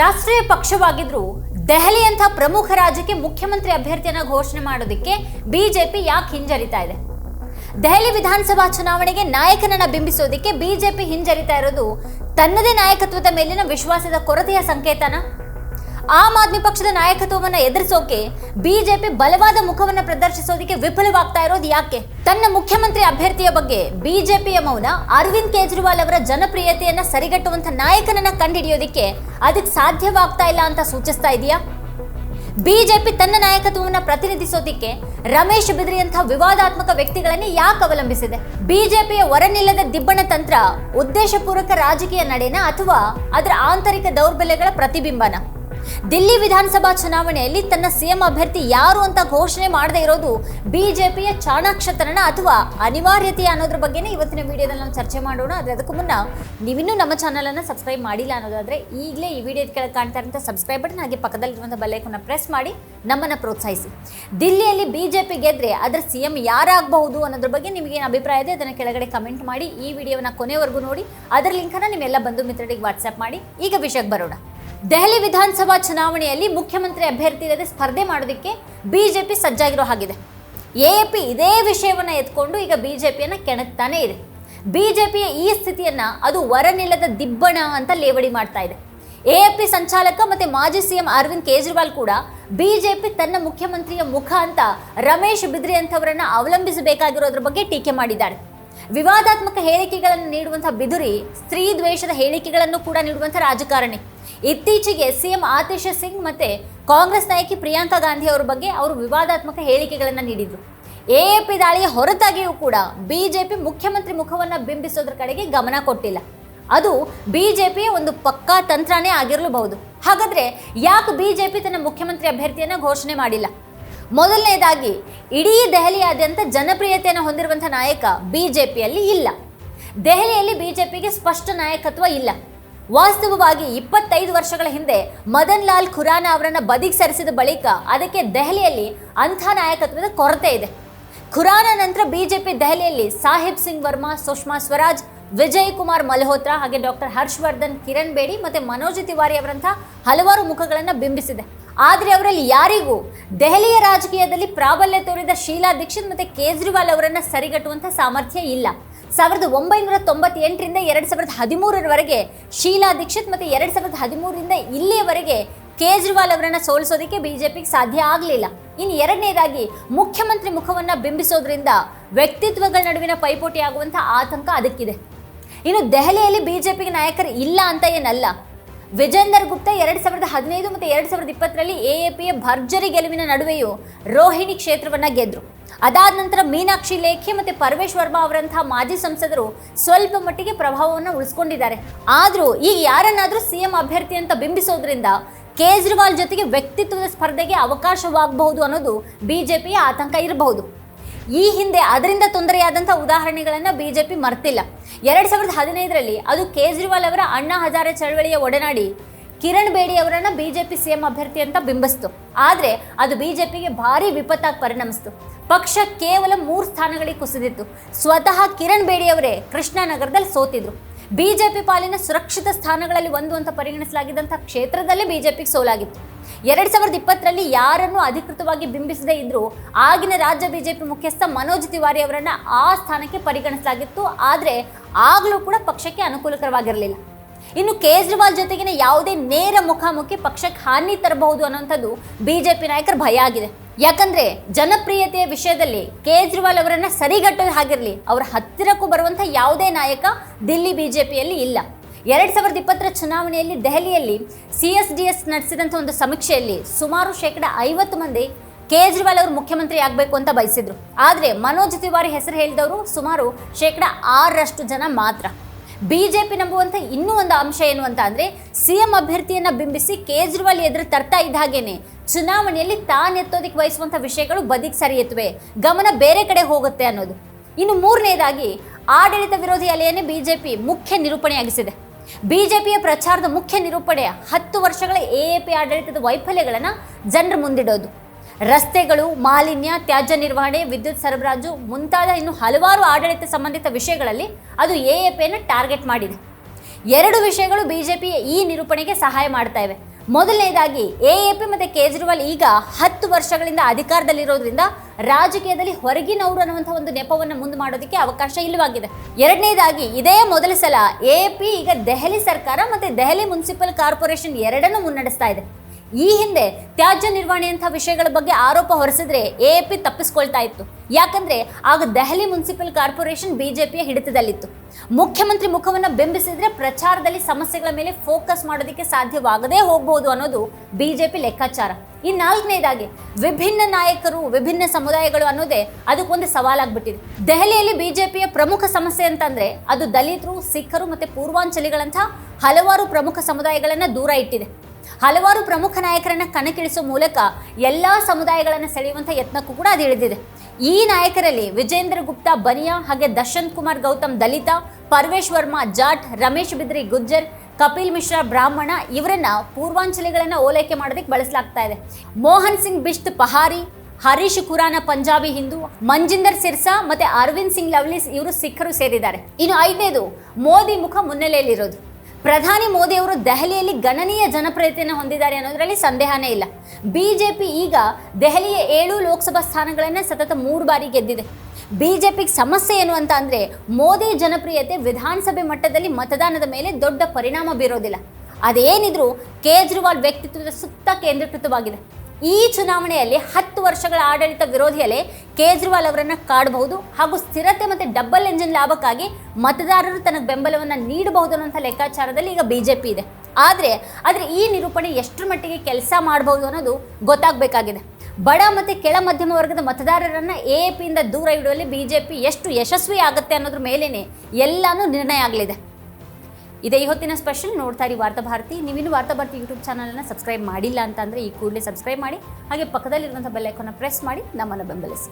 ರಾಷ್ಟ್ರೀಯ ಪಕ್ಷವಾಗಿದ್ರು ದೆಹಲಿಯಂಥ ಪ್ರಮುಖ ರಾಜ್ಯಕ್ಕೆ ಮುಖ್ಯಮಂತ್ರಿ ಅಭ್ಯರ್ಥಿಯನ್ನ ಘೋಷಣೆ ಮಾಡೋದಕ್ಕೆ ಬಿಜೆಪಿ ಯಾಕೆ ಹಿಂಜರಿತಾ ಇದೆ? ದೆಹಲಿ ವಿಧಾನಸಭಾ ಚುನಾವಣೆಗೆ ನಾಯಕನನ್ನ ಬಿಂಬಿಸೋದಕ್ಕೆ ಬಿಜೆಪಿ ಹಿಂಜರಿತಾ ಇರೋದು ತನ್ನದೇ ನಾಯಕತ್ವದ ಮೇಲಿನ ವಿಶ್ವಾಸದ ಕೊರತೆಯ ಸಂಕೇತನ? ಆಮ್ ಆದ್ಮಿ ಪಕ್ಷದ ನಾಯಕತ್ವವನ್ನು ಎದುರಿಸೋಕೆ ಬಿಜೆಪಿ ಬಲವಾದ ಮುಖವನ್ನು ಪ್ರದರ್ಶಿಸೋದಕ್ಕೆ ವಿಫಲವಾಗ್ತಾ ಇರೋದು ಯಾಕೆ? ತನ್ನ ಮುಖ್ಯಮಂತ್ರಿ ಅಭ್ಯರ್ಥಿಯ ಬಗ್ಗೆ ಬಿಜೆಪಿಯ ಮೌನ, ಅರವಿಂದ್ ಕೇಜ್ರಿವಾಲ್ ಅವರ ಜನಪ್ರಿಯತೆಯನ್ನ ಸರಿಗಟ್ಟುವಂತ ನಾಯಕನನ್ನ ಕಂಡುಹಿಡಿಯೋದಕ್ಕೆ ಅದಕ್ಕೆ ಸಾಧ್ಯವಾಗ್ತಾ ಇಲ್ಲ ಅಂತ ಸೂಚಿಸ್ತಾ ಇದೆಯಾ? ಬಿಜೆಪಿ ತನ್ನ ನಾಯಕತ್ವವನ್ನು ಪ್ರತಿನಿಧಿಸೋದಿಕ್ಕೆ ರಮೇಶ್ ಬಿದ್ರಿಯಂತಹ ವಿವಾದಾತ್ಮಕ ವ್ಯಕ್ತಿಗಳನ್ನೇ ಯಾಕೆ ಅವಲಂಬಿಸಿದೆ? ಬಿಜೆಪಿಯ ಹೊರನಿಲ್ಲದ ದಿಬ್ಬಣ ತಂತ್ರ ಉದ್ದೇಶಪೂರ್ವಕ ರಾಜಕೀಯ ನಡೆನ ಅಥವಾ ಅದರ ಆಂತರಿಕ ದೌರ್ಬಲ್ಯಗಳ ಪ್ರತಿಬಿಂಬನ? ದಿಲ್ಲಿ ವಿಧಾನಸಭಾ ಚುನಾವಣೆಯಲ್ಲಿ ತನ್ನ ಸಿಎಂ ಅಭ್ಯರ್ಥಿ ಯಾರು ಅಂತ ಘೋಷಣೆ ಮಾಡದೇ ಇರೋದು ಬಿಜೆಪಿಯ ಚಾಣಾಕ್ಷತನ ಅಥವಾ ಅನಿವಾರ್ಯತೆ ಅನ್ನೋದ್ರ ಬಗ್ಗೆನೇ ಇವತ್ತಿನ ವಿಡಿಯೋದಲ್ಲಿ ನಾವು ಚರ್ಚೆ ಮಾಡೋಣ. ಆದರೆ ಅದಕ್ಕೂ ಮುನ್ನ ನೀವಿನ್ನೂ ನಮ್ಮ ಚಾನಲನ್ನು ಸಬ್ಸ್ಕ್ರೈಬ್ ಮಾಡಿಲ್ಲ ಅನ್ನೋದಾದ್ರೆ ಈಗಲೇ ಈ ವಿಡಿಯೋ ಕೆಳಗೆ ಕಾಣ್ತಾ ಇರುವಂಥ ಸಬ್ಸ್ಕ್ರೈಬ್ ಬಟನ್ ಹಾಗೆ ಪಕ್ಕದಲ್ಲಿರುವಂಥ ಬೆಲ್ಲೈಕನ್ನ ಪ್ರೆಸ್ ಮಾಡಿ ನಮ್ಮನ್ನು ಪ್ರೋತ್ಸಾಹಿಸಿ. ದಿಲ್ಲಿಯಲ್ಲಿ ಬಿಜೆಪಿ ಗೆದ್ರೆ ಅದರ ಸಿ ಎಂ ಯಾರಾಗಬಹುದು ಅನ್ನೋದ್ರ ಬಗ್ಗೆ ನಿಮಗೆ ಏನು ಅಭಿಪ್ರಾಯ ಇದೆ ಅದನ್ನು ಕೆಳಗಡೆ ಕಮೆಂಟ್ ಮಾಡಿ ಈ ವಿಡಿಯೋನ ಕೊನೆವರೆಗೂ ನೋಡಿ. ಅದರ ಲಿಂಕನ್ನು ನಿಮ್ಮೆಲ್ಲ ಬಂಧು ಮಿತ್ರರಿಗೆ ವಾಟ್ಸ್ಆಪ್ ಮಾಡಿ. ಈಗ ವಿಷಯಕ್ಕೆ ಬರೋಣ. ದೆಹಲಿ ವಿಧಾನಸಭಾ ಚುನಾವಣೆಯಲ್ಲಿ ಮುಖ್ಯಮಂತ್ರಿ ಅಭ್ಯರ್ಥಿ ಇಲ್ಲದೆ ಸ್ಪರ್ಧೆ ಮಾಡೋದಕ್ಕೆ ಬಿಜೆಪಿ ಸಜ್ಜಾಗಿರೋ ಹಾಗಿದೆ. ಎ ಪಿ ಇದೇ ವಿಷಯವನ್ನು ಎತ್ಕೊಂಡು ಈಗ ಬಿಜೆಪಿಯನ್ನ ಕೆಣಕ್ತಾನೆ ಇದೆ. ಬಿಜೆಪಿಯ ಈ ಸ್ಥಿತಿಯನ್ನ ಅದು ವರನಿಲ್ಲದ ದಿಬ್ಬಣ ಅಂತ ಲೇವಡಿ ಮಾಡ್ತಾ ಇದೆ. ಪಿ ಸಂಚಾಲಕ ಮತ್ತು ಮಾಜಿ ಸಿಎಂ ಅರವಿಂದ್ ಕೇಜ್ರಿವಾಲ್ ಕೂಡ ಬಿಜೆಪಿ ತನ್ನ ಮುಖ್ಯಮಂತ್ರಿಯ ಮುಖ ಅಂತ ರಮೇಶ್ ಬಿದ್ರಿ ಅಂತವರನ್ನ ಅವಲಂಬಿಸಬೇಕಾಗಿರೋದ್ರ ಬಗ್ಗೆ ಟೀಕೆ ಮಾಡಿದ್ದಾರೆ. ವಿವಾದಾತ್ಮಕ ಹೇಳಿಕೆಗಳನ್ನು ನೀಡುವಂಥ ಬಿದುರಿ, ಸ್ತ್ರೀ ದ್ವೇಷದ ಹೇಳಿಕೆಗಳನ್ನು ಕೂಡ ನೀಡುವಂಥ ರಾಜಕಾರಣಿ. ಇತ್ತೀಚೆಗೆ ಸಿಎಂ ಆತಿಶ್ ಸಿಂಗ್ ಮತ್ತೆ ಕಾಂಗ್ರೆಸ್ ನಾಯಕಿ ಪ್ರಿಯಾಂಕಾ ಗಾಂಧಿ ಅವರ ಬಗ್ಗೆ ಅವರು ವಿವಾದಾತ್ಮಕ ಹೇಳಿಕೆಗಳನ್ನು ನೀಡಿದರು. ಎ ಪಿ ದಾಳಿಯ ಹೊರತಾಗಿಯೂ ಕೂಡ ಬಿಜೆಪಿ ಮುಖ್ಯಮಂತ್ರಿ ಮುಖವನ್ನು ಬಿಂಬಿಸೋದ್ರ ಕಡೆಗೆ ಗಮನ ಕೊಟ್ಟಿಲ್ಲ. ಅದು ಬಿಜೆಪಿಯ ಒಂದು ಪಕ್ಕಾ ತಂತ್ರನೇ ಆಗಿರಲೂಬಹುದು. ಹಾಗಾದ್ರೆ ಯಾಕೆ ಬಿಜೆಪಿ ತನ್ನ ಮುಖ್ಯಮಂತ್ರಿ ಅಭ್ಯರ್ಥಿಯನ್ನ ಘೋಷಣೆ ಮಾಡಿಲ್ಲ? ಮೊದಲನೇದಾಗಿ, ಇಡೀ ದೆಹಲಿಯಾದ್ಯಂತ ಜನಪ್ರಿಯತೆಯನ್ನು ಹೊಂದಿರುವಂಥ ನಾಯಕ ಬಿಜೆಪಿಯಲ್ಲಿ ಇಲ್ಲ. ದೆಹಲಿಯಲ್ಲಿ ಬಿಜೆಪಿಗೆ ಸ್ಪಷ್ಟ ನಾಯಕತ್ವ ಇಲ್ಲ. ವಾಸ್ತವವಾಗಿ ಇಪ್ಪತ್ತೈದು ವರ್ಷಗಳ ಹಿಂದೆ ಮದನ್ ಲಾಲ್ ಖುರಾನ ಅವರನ್ನು ಬದಿಗೆ ಸರಿಸಿದ ಬಳಿಕ ಅದಕ್ಕೆ ದೆಹಲಿಯಲ್ಲಿ ಅಂಥ ನಾಯಕತ್ವದ ಕೊರತೆ ಇದೆ. ಖುರಾನ ನಂತರ ಬಿಜೆಪಿ ದೆಹಲಿಯಲ್ಲಿ ಸಾಹಿಬ್ ಸಿಂಗ್ ವರ್ಮಾ, ಸುಷ್ಮಾ ಸ್ವರಾಜ್, ವಿಜಯ್ ಕುಮಾರ್ ಮಲ್ಹೋತ್ರಾ ಹಾಗೆ ಡಾಕ್ಟರ್ ಹರ್ಷವರ್ಧನ್, ಕಿರಣ್ ಬೇಡಿ ಮತ್ತು ಮನೋಜ್ ತಿವಾರಿ ಅವರಂಥ ಹಲವಾರು ಮುಖಗಳನ್ನು ಬಿಂಬಿಸಿದೆ. ಆದರೆ ಅವರಲ್ಲಿ ಯಾರಿಗೂ ದೆಹಲಿಯ ರಾಜಕೀಯದಲ್ಲಿ ಪ್ರಾಬಲ್ಯ ತೋರಿದ ಶೀಲಾ ದೀಕ್ಷಿತ್ ಮತ್ತು ಕೇಜ್ರಿವಾಲ್ ಅವರನ್ನು ಸರಿಗಟ್ಟುವಂಥ ಸಾಮರ್ಥ್ಯ ಇಲ್ಲ. ಸಾವಿರದ ಒಂಬೈನೂರ ತೊಂಬತ್ತೆಂಟರಿಂದ ಎರಡು ಸಾವಿರದ ಹದಿಮೂರರವರೆಗೆ ಶೀಲಾ ದೀಕ್ಷಿತ್ ಮತ್ತು ಎರಡು ಸಾವಿರದ ಹದಿಮೂರರಿಂದ ಇಲ್ಲಿಯವರೆಗೆ ಕೇಜ್ರಿವಾಲ್ ಅವರನ್ನು ಸೋಲಿಸೋದಕ್ಕೆ ಬಿಜೆಪಿಗೆ ಸಾಧ್ಯ ಆಗಲಿಲ್ಲ. ಇನ್ನು ಎರಡನೇದಾಗಿ ಮುಖ್ಯಮಂತ್ರಿ ಮುಖವನ್ನು ಬಿಂಬಿಸೋದ್ರಿಂದ ವ್ಯಕ್ತಿತ್ವಗಳ ನಡುವಿನ ಪೈಪೋಟಿ ಆಗುವಂಥ ಆತಂಕ ಅದಕ್ಕಿದೆ. ಇನ್ನು ದೆಹಲಿಯಲ್ಲಿ ಬಿಜೆಪಿಗೆ ನಾಯಕರು ಇಲ್ಲ ಅಂತ ಏನಲ್ಲ. ವಿಜೇಂದರ್ ಗುಪ್ತಾ ಎರಡು ಸಾವಿರದ ಹದಿನೈದು ಮತ್ತು ಎರಡು ಸಾವಿರದ ಇಪ್ಪತ್ತರಲ್ಲಿ ಎ ಎ ಪಿಯ ಭರ್ಜರಿ ಗೆಲುವಿನ ನಡುವೆಯೂ ರೋಹಿಣಿ ಕ್ಷೇತ್ರವನ್ನು ಗೆದ್ರು. ಅದಾದ ನಂತರ ಮೀನಾಕ್ಷಿ ಲೇಖಿ ಮತ್ತು ಪರಮೇಶ್ ವರ್ಮಾ ಅವರಂತಹ ಮಾಜಿ ಸಂಸದರು ಸ್ವಲ್ಪ ಮಟ್ಟಿಗೆ ಪ್ರಭಾವವನ್ನು ಉಳಿಸ್ಕೊಂಡಿದ್ದಾರೆ. ಆದರೂ ಈಗ ಯಾರನ್ನಾದರೂ ಸಿಎಂ ಅಭ್ಯರ್ಥಿ ಅಂತ ಬಿಂಬಿಸೋದ್ರಿಂದ ಕೇಜ್ರಿವಾಲ್ ಜೊತೆಗೆ ವ್ಯಕ್ತಿತ್ವದ ಸ್ಪರ್ಧೆಗೆ ಅವಕಾಶವಾಗಬಹುದು ಅನ್ನೋದು ಬಿಜೆಪಿಯ ಆತಂಕ ಇರಬಹುದು. ಈ ಹಿಂದೆ ಅದರಿಂದ ತೊಂದರೆಯಾದಂಥ ಉದಾಹರಣೆಗಳನ್ನು ಬಿಜೆಪಿ ಮರ್ತಿಲ್ಲ. ಎರಡು ಸಾವಿರದ ಹದಿನೈದರಲ್ಲಿ ಅದು ಕೇಜ್ರಿವಾಲ್ ಅವರ ಅಣ್ಣಾ ಹಜಾರೆ ಚಳವಳಿಯ ಒಡನಾಡಿ ಕಿರಣ್ ಬೇಡಿ ಅವರನ್ನ ಬಿಜೆಪಿ ಸಿಎಂ ಅಭ್ಯರ್ಥಿ ಅಂತ ಬಿಂಬಿಸ್ತು. ಆದರೆ ಅದು ಬಿಜೆಪಿಗೆ ಭಾರಿ ವಿಪತ್ತಾಗಿ ಪರಿಣಮಿಸಿತು. ಪಕ್ಷ ಕೇವಲ ಮೂರು ಸ್ಥಾನಗಳಿಗೆ ಕುಸಿದಿತ್ತು. ಸ್ವತಃ ಕಿರಣ್ ಬೇಡಿ ಅವರೇ ಕೃಷ್ಣನಗರದಲ್ಲಿ ಸೋತಿದ್ರು. ಬಿಜೆಪಿ ಪಾಲಿನ ಸುರಕ್ಷಿತ ಸ್ಥಾನಗಳಲ್ಲಿ ಒಂದು ಅಂತ ಪರಿಗಣಿಸಲಾಗಿದ್ದಂಥ ಕ್ಷೇತ್ರದಲ್ಲೇ ಬಿಜೆಪಿಗೆ ಸೋಲಾಗಿತ್ತು. ಎರಡ್ ಸಾವಿರದ ಇಪ್ಪತ್ತರಲ್ಲಿ ಯಾರನ್ನು ಅಧಿಕೃತವಾಗಿ ಬಿಂಬಿಸದೇ ಇದ್ರೂ ಆಗಿನ ರಾಜ್ಯ ಬಿಜೆಪಿ ಮುಖ್ಯಸ್ಥ ಮನೋಜ್ ತಿವಾರಿ ಅವರನ್ನ ಆ ಸ್ಥಾನಕ್ಕೆ ಪರಿಗಣಿಸಲಾಗಿತ್ತು. ಆದರೆ ಆಗಲೂ ಕೂಡ ಪಕ್ಷಕ್ಕೆ ಅನುಕೂಲಕರವಾಗಿರಲಿಲ್ಲ. ಇನ್ನು ಕೇಜ್ರಿವಾಲ್ ಜೊತೆಗಿನ ಯಾವುದೇ ನೇರ ಮುಖಾಮುಖಿ ಪಕ್ಷಕ್ಕೆ ಹಾನಿ ತರಬಹುದು ಅನ್ನೋಂಥದ್ದು ಬಿಜೆಪಿ ನಾಯಕರ ಭಯ ಆಗಿದೆ. ಯಾಕಂದ್ರೆ ಜನಪ್ರಿಯತೆಯ ವಿಷಯದಲ್ಲಿ ಕೇಜ್ರಿವಾಲ್ ಅವರನ್ನ ಸರಿಗಟ್ಟೋದು ಹಾಗಿರಲಿ, ಅವರ ಹತ್ತಿರಕ್ಕೂ ಬರುವಂಥ ಯಾವುದೇ ನಾಯಕ ದಿಲ್ಲಿ ಬಿಜೆಪಿಯಲ್ಲಿ ಇಲ್ಲ. ಎರಡ್ ಸಾವಿರದ ಇಪ್ಪತ್ತರ ಚುನಾವಣೆಯಲ್ಲಿ ದೆಹಲಿಯಲ್ಲಿ ಸಿ ಎಸ್ ಡಿ ಎಸ್ ನಡೆಸಿದಂಥ ಒಂದು ಸಮೀಕ್ಷೆಯಲ್ಲಿ ಸುಮಾರು ಶೇಕಡ ಐವತ್ತು ಮಂದಿ ಕೇಜ್ರಿವಾಲ್ ಅವರು ಮುಖ್ಯಮಂತ್ರಿ ಆಗಬೇಕು ಅಂತ ಬಯಸಿದ್ರು. ಆದರೆ ಮನೋಜ್ ತಿವಾರಿ ಹೆಸರು ಹೇಳಿದವರು ಸುಮಾರು ಶೇಕಡ ಆರರಷ್ಟು ಜನ ಮಾತ್ರ. ಬಿಜೆಪಿ ನಂಬುವಂಥ ಇನ್ನೂ ಒಂದು ಅಂಶ ಏನು ಅಂತ ಅಂದರೆ ಸಿ ಎಂ ಅಭ್ಯರ್ಥಿಯನ್ನು ಬಿಂಬಿಸಿ ಕೇಜ್ರಿವಾಲ್ ಎದುರು ತರ್ತಾ ಇದ್ದ ಹಾಗೇನೆ. ಚುನಾವಣೆಯಲ್ಲಿ ತಾನೆತ್ತೋದಕ್ಕೆ ವಹಿಸುವಂಥ ವಿಷಯಗಳು ಬದಿಗೆ ಸರಿಯುತ್ತವೆ ಗಮನ ಬೇರೆ ಕಡೆ ಹೋಗುತ್ತೆ ಅನ್ನೋದು. ಇನ್ನು ಮೂರನೇದಾಗಿ ಆಡಳಿತ ವಿರೋಧಿ ಅಲೆಯನ್ನೇ ಬಿಜೆಪಿ ಮುಖ್ಯ ನಿರೂಪಣೆಯಾಗಿಸಿದೆ. ಬಿಜೆಪಿಯ ಪ್ರಚಾರದ ಮುಖ್ಯ ನಿರೂಪಣೆ ಹತ್ತು ವರ್ಷಗಳ ಎಎಪಿ ಆಡಳಿತದ ವೈಫಲ್ಯಗಳನ್ನು ಜನರು ಮುಂದಿಡೋದು. ರಸ್ತೆಗಳು, ಮಾಲಿನ್ಯ, ತ್ಯಾಜ್ಯ ನಿರ್ವಹಣೆ, ವಿದ್ಯುತ್ ಸರಬರಾಜು ಮುಂತಾದ ಇನ್ನು ಹಲವಾರು ಆಡಳಿತ ಸಂಬಂಧಿತ ವಿಷಯಗಳಲ್ಲಿ ಅದು ಎ ಎ ಪಿಯನ್ನು ಟಾರ್ಗೆಟ್ ಮಾಡಿದೆ. ಎರಡು ವಿಷಯಗಳು ಬಿ ಬಿಜೆಪಿ ಈ ನಿರೂಪಣೆಗೆ ಸಹಾಯ ಮಾಡ್ತಾ ಇವೆ. ಮೊದಲನೇದಾಗಿ ಎ ಎ ಪಿ ಮತ್ತು ಕೇಜ್ರಿವಾಲ್ ಈಗ ಹತ್ತು ವರ್ಷಗಳಿಂದ ಅಧಿಕಾರದಲ್ಲಿರೋದ್ರಿಂದ ರಾಜಕೀಯದಲ್ಲಿ ಹೊರಗಿನವರು ಅನ್ನುವಂಥ ಒಂದು ನೆಪವನ್ನು ಮುಂದೆ ಮಾಡೋದಕ್ಕೆ ಅವಕಾಶ ಇಲ್ಲವಾಗಿದೆ. ಎರಡನೇದಾಗಿ, ಇದೇ ಮೊದಲ ಸಲ ಎಎಪಿ ಈಗ ದೆಹಲಿ ಸರ್ಕಾರ ಮತ್ತು ದೆಹಲಿ ಮುನ್ಸಿಪಲ್ ಕಾರ್ಪೊರೇಷನ್ ಎರಡನ್ನೂ ಮುನ್ನಡೆಸ್ತಾ ಇದೆ. ಈ ಹಿಂದೆ ತ್ಯಾಜ್ಯ ನಿರ್ವಹಣೆಯಂಥ ವಿಷಯಗಳ ಬಗ್ಗೆ ಆರೋಪ ಹೊರಿಸಿದ್ರೆ ಪಿ ತಪ್ಪಿಸ್ಕೊಳ್ತಾ ಇತ್ತು. ಯಾಕಂದ್ರೆ ಆಗ ದೆಹಲಿ ಮುನ್ಸಿಪಲ್ ಕಾರ್ಪೊರೇಷನ್ ಬಿಜೆಪಿಯ ಹಿಡಿತದಲ್ಲಿತ್ತು. ಮುಖ್ಯಮಂತ್ರಿ ಮುಖವನ್ನು ಬಿಂಬಿಸಿದ್ರೆ ಪ್ರಚಾರದಲ್ಲಿ ಸಮಸ್ಯೆಗಳ ಮೇಲೆ ಫೋಕಸ್ ಮಾಡೋದಕ್ಕೆ ಸಾಧ್ಯವಾಗದೇ ಹೋಗಬಹುದು ಅನ್ನೋದು ಬಿಜೆಪಿ ಲೆಕ್ಕಾಚಾರ. ಈ ನಾಲ್ಕನೇದಾಗಿ, ವಿಭಿನ್ನ ನಾಯಕರು, ವಿಭಿನ್ನ ಸಮುದಾಯಗಳು ಅನ್ನೋದೇ ಅದಕ್ಕೊಂದು ಸವಾಲಾಗ್ಬಿಟ್ಟಿದೆ. ದೆಹಲಿಯಲ್ಲಿ ಬಿಜೆಪಿಯ ಪ್ರಮುಖ ಸಮಸ್ಯೆ ಅಂತಂದ್ರೆ ಅದು ದಲಿತರು, ಸಿಖ್ಖರು ಮತ್ತೆ ಪೂರ್ವಾಂಚಲಿಗಳಂಥ ಹಲವಾರು ಪ್ರಮುಖ ಸಮುದಾಯಗಳನ್ನ ದೂರ ಇಟ್ಟಿದೆ. ಹಲವಾರು ಪ್ರಮುಖ ನಾಯಕರನ್ನು ಕಣಕ್ಕಿಳಿಸುವ ಮೂಲಕ ಎಲ್ಲ ಸಮುದಾಯಗಳನ್ನು ಸೆಳೆಯುವಂಥ ಯತ್ನಕ್ಕೂ ಕೂಡ ಅದು ಇಳಿದಿದೆ. ಈ ನಾಯಕರಲ್ಲಿ ವಿಜೇಂದ್ರ ಗುಪ್ತಾ, ಬನಿಯಾ ಹಾಗೆ ದರ್ಶನ್ ಕುಮಾರ್, ಗೌತಮ್ ದಲಿತ, ಪರ್ವೇಶ್ ವರ್ಮಾ, ಜಾಟ್, ರಮೇಶ್ ಬಿದ್ರಿ, ಗುಜ್ಜರ್, ಕಪಿಲ್ ಮಿಶ್ರಾ, ಬ್ರಾಹ್ಮಣ ಇವರನ್ನ ಪೂರ್ವಾಂಚಲಿಗಳನ್ನ ಓಲೈಕೆ ಮಾಡೋದಕ್ಕೆ ಬಳಸಲಾಗ್ತಾ ಇದೆ. ಮೋಹನ್ ಸಿಂಗ್ ಬಿಷ್ತ್ ಪಹಾರಿ, ಹರೀಶ್ ಖುರಾನ ಪಂಜಾಬಿ ಹಿಂದೂ, ಮಂಜಿಂದರ್ ಸಿರ್ಸಾ ಮತ್ತೆ ಅರವಿಂದ್ ಸಿಂಗ್ ಲವ್ಲಿಸ್ ಇವರು ಸಿಖ್ಖರು ಸೇರಿದ್ದಾರೆ. ಇನ್ನು ಐದನೇದು ಮೋದಿ ಮುಖ ಮುನ್ನೆಲೆಯಲ್ಲಿರೋದು. ಪ್ರಧಾನಿ ಮೋದಿ ಅವರು ದೆಹಲಿಯಲ್ಲಿ ಗಣನೀಯ ಜನಪ್ರಿಯತೆಯನ್ನು ಹೊಂದಿದ್ದಾರೆ ಅನ್ನೋದರಲ್ಲಿ ಸಂದೇಹನೇ ಇಲ್ಲ. ಬಿಜೆಪಿ ಈಗ ದೆಹಲಿಯ ಏಳು ಲೋಕಸಭಾ ಸ್ಥಾನಗಳನ್ನು ಸತತ ಮೂರು ಬಾರಿ ಗೆದ್ದಿದೆ. ಬಿಜೆಪಿಗೆ ಸಮಸ್ಯೆ ಏನು ಅಂತ ಅಂದರೆ ಮೋದಿ ಜನಪ್ರಿಯತೆ ವಿಧಾನಸಭೆ ಮಟ್ಟದಲ್ಲಿ ಮತದಾನದ ಮೇಲೆ ದೊಡ್ಡ ಪರಿಣಾಮ ಬೀರೋದಿಲ್ಲ. ಅದೇನಿದ್ರೂ ಕೇಜ್ರಿವಾಲ್ ವ್ಯಕ್ತಿತ್ವದ ಸುತ್ತ ಕೇಂದ್ರೀಕೃತವಾಗಿದೆ. ಈ ಚುನಾವಣೆಯಲ್ಲಿ ಹತ್ತು ವರ್ಷಗಳ ಆಡಳಿತ ವಿರೋಧಿಯಲ್ಲೇ ಕೇಜ್ರಿವಾಲ್ ಅವರನ್ನು ಕಾಡಬಹುದು ಹಾಗೂ ಸ್ಥಿರತೆ ಮತ್ತು ಡಬಲ್ ಎಂಜಿನ್ ಲಾಭಕ್ಕಾಗಿ ಮತದಾರರು ತನಗೆ ಬೆಂಬಲವನ್ನು ನೀಡಬಹುದು ಅನ್ನೋಂಥ ಲೆಕ್ಕಾಚಾರದಲ್ಲಿ ಈಗ ಬಿಜೆಪಿ ಇದೆ. ಆದರೆ ಆದರೆ ಈ ನಿರೂಪಣೆ ಎಷ್ಟರ ಮಟ್ಟಿಗೆ ಕೆಲಸ ಮಾಡಬಹುದು ಅನ್ನೋದು ಗೊತ್ತಾಗಬೇಕಾಗಿದೆ. ಬಡ ಮತ್ತು ಕೆಳ ಮಧ್ಯಮ ವರ್ಗದ ಮತದಾರರನ್ನು ಎ ಪಿಯಿಂದ ದೂರ ಇಡುವಲ್ಲಿ ಬಿಜೆಪಿ ಎಷ್ಟು ಯಶಸ್ವಿ ಆಗುತ್ತೆ ಅನ್ನೋದ್ರ ಮೇಲೇ ಎಲ್ಲಾನು ನಿರ್ಣಯ ಆಗಲಿದೆ. ಇದೇ ಇವತ್ತಿನ ಸ್ಪೆಷಲ್ ನೋಡ್ತಾ ಇರಿ ವಾರ್ತಾ ಭಾರತಿ. ನೀವಿನ್ನು ವಾರ್ತಾ ಭಾರತಿ ಯೂಟ್ಯೂಬ್ ಚಾನಲನ್ನು ಸಬ್ಸ್ಕ್ರೈಬ್ ಮಾಡಿಲ್ಲ ಅಂತಂದರೆ ಈ ಕೂಡಲೇ ಸಬ್ಸ್ಕ್ರೈಬ್ ಮಾಡಿ, ಹಾಗೆ ಪಕ್ಕದಲ್ಲಿರುವಂಥ ಬೆಲ್ ಐಕಾನ್ನ ಪ್ರೆಸ್ ಮಾಡಿ ನಮ್ಮನ್ನು ಬೆಂಬಲಿಸಿ.